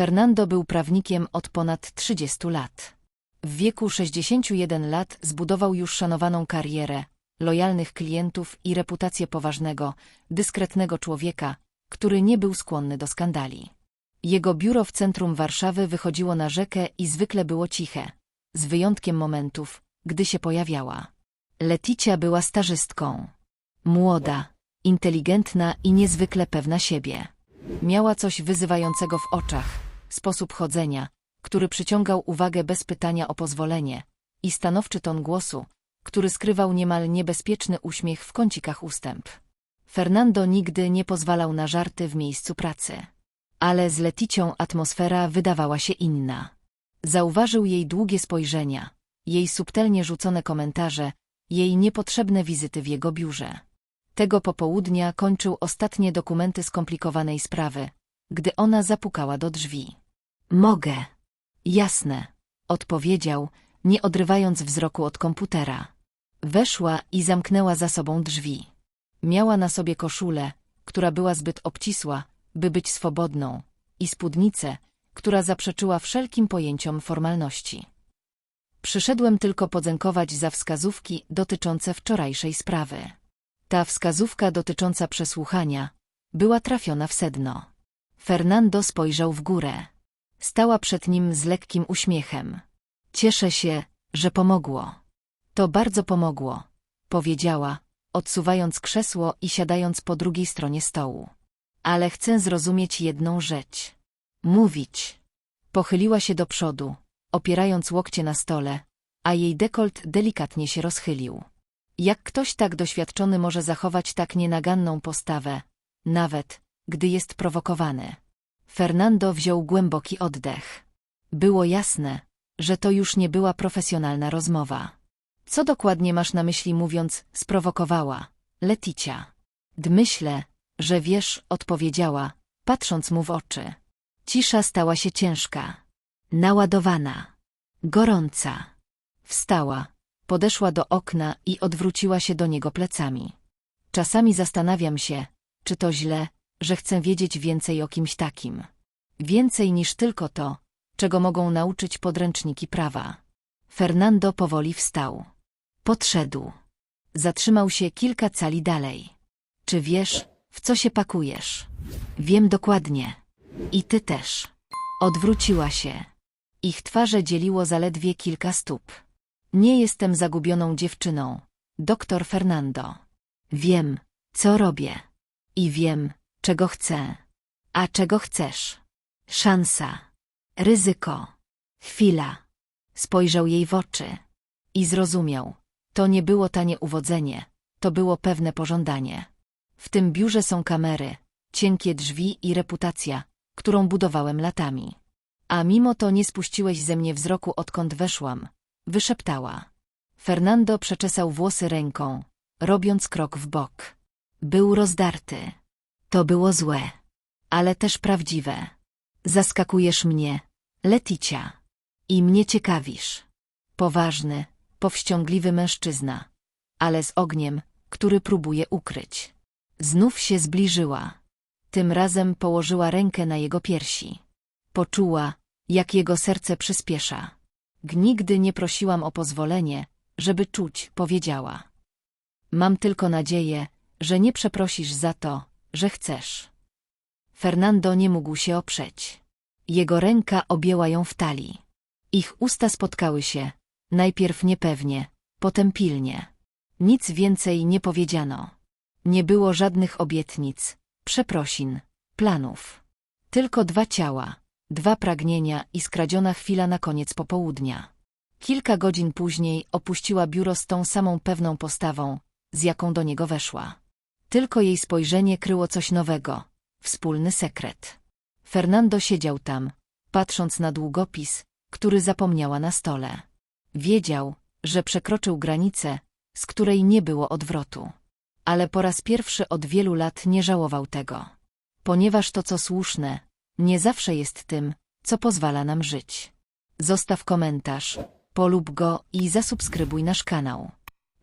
Fernando był prawnikiem od ponad 30 lat. W wieku 61 lat zbudował już szanowaną karierę, lojalnych klientów i reputację poważnego, dyskretnego człowieka, który nie był skłonny do skandali. Jego biuro w centrum Warszawy wychodziło na rzekę i zwykle było ciche, z wyjątkiem momentów, gdy się pojawiała. Leticia była stażystką. Młoda, inteligentna i niezwykle pewna siebie. Miała coś wyzywającego w oczach, sposób chodzenia, który przyciągał uwagę bez pytania o pozwolenie, i stanowczy ton głosu, który skrywał niemal niebezpieczny uśmiech w kącikach ustęp. Fernando nigdy nie pozwalał na żarty w miejscu pracy. Ale z Leticią atmosfera wydawała się inna. Zauważył jej długie spojrzenia, jej subtelnie rzucone komentarze, jej niepotrzebne wizyty w jego biurze. Tego popołudnia kończył ostatnie dokumenty skomplikowanej sprawy, gdy ona zapukała do drzwi. Mogę. Jasne, odpowiedział, nie odrywając wzroku od komputera. Weszła i zamknęła za sobą drzwi. Miała na sobie koszulę, która była zbyt obcisła, by być swobodną, i spódnicę, która zaprzeczyła wszelkim pojęciom formalności. Przyszedłem tylko podziękować za wskazówki dotyczące wczorajszej sprawy. Ta wskazówka dotycząca przesłuchania była trafiona w sedno. Fernando spojrzał w górę. Stała przed nim z lekkim uśmiechem. Cieszę się, że pomogło. To bardzo pomogło, powiedziała, odsuwając krzesło i siadając po drugiej stronie stołu. Ale chcę zrozumieć jedną rzecz. Mówić. Pochyliła się do przodu, opierając łokcie na stole, a jej dekolt delikatnie się rozchylił. Jak ktoś tak doświadczony może zachować tak nienaganną postawę, nawet gdy jest prowokowany? Fernando wziął głęboki oddech. Było jasne, że to już nie była profesjonalna rozmowa. Co dokładnie masz na myśli mówiąc sprowokowała, Leticia? Myślę, że wiesz, odpowiedziała, patrząc mu w oczy. Cisza stała się ciężka. Naładowana. Gorąca. Wstała, podeszła do okna i odwróciła się do niego plecami. Czasami zastanawiam się, czy to źle, że chcę wiedzieć więcej o kimś takim. Więcej niż tylko to, czego mogą nauczyć podręczniki prawa. Fernando powoli wstał. Podszedł. Zatrzymał się kilka cali dalej. Czy wiesz, w co się pakujesz? Wiem dokładnie. I ty też. Odwróciła się. Ich twarze dzieliło zaledwie kilka stóp. Nie jestem zagubioną dziewczyną, doktor Fernando. Wiem, co robię. I wiem, czego chcę. A czego chcesz? Szansa. Ryzyko. Chwila. Spojrzał jej w oczy. I zrozumiał. To nie było tanie uwodzenie, to było pewne pożądanie. W tym biurze są kamery, cienkie drzwi i reputacja, którą budowałem latami. A mimo to nie spuściłeś ze mnie wzroku odkąd weszłam, wyszeptała. Fernando przeczesał włosy ręką, robiąc krok w bok. Był rozdarty. To było złe, ale też prawdziwe. Zaskakujesz mnie, Leticia. I mnie ciekawisz. Poważny, powściągliwy mężczyzna, ale z ogniem, który próbuje ukryć. Znów się zbliżyła. Tym razem położyła rękę na jego piersi. Poczuła, jak jego serce przyspiesza. Nigdy nie prosiłam o pozwolenie, żeby czuć, powiedziała. Mam tylko nadzieję, że nie przeprosisz za to, że chcesz. Fernando nie mógł się oprzeć. Jego ręka objęła ją w talii. Ich usta spotkały się, najpierw niepewnie, potem pilnie. Nic więcej nie powiedziano. Nie było żadnych obietnic, przeprosin, planów. Tylko dwa ciała, dwa pragnienia i skradziona chwila na koniec popołudnia. Kilka godzin później opuściła biuro z tą samą pewną postawą, z jaką do niego weszła. Tylko jej spojrzenie kryło coś nowego, wspólny sekret. Fernando siedział tam, patrząc na długopis, który zapomniała na stole. Wiedział, że przekroczył granicę, z której nie było odwrotu. Ale po raz pierwszy od wielu lat nie żałował tego. Ponieważ to, co słuszne, nie zawsze jest tym, co pozwala nam żyć. Zostaw komentarz, polub go i zasubskrybuj nasz kanał.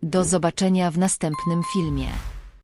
Do zobaczenia w następnym filmie.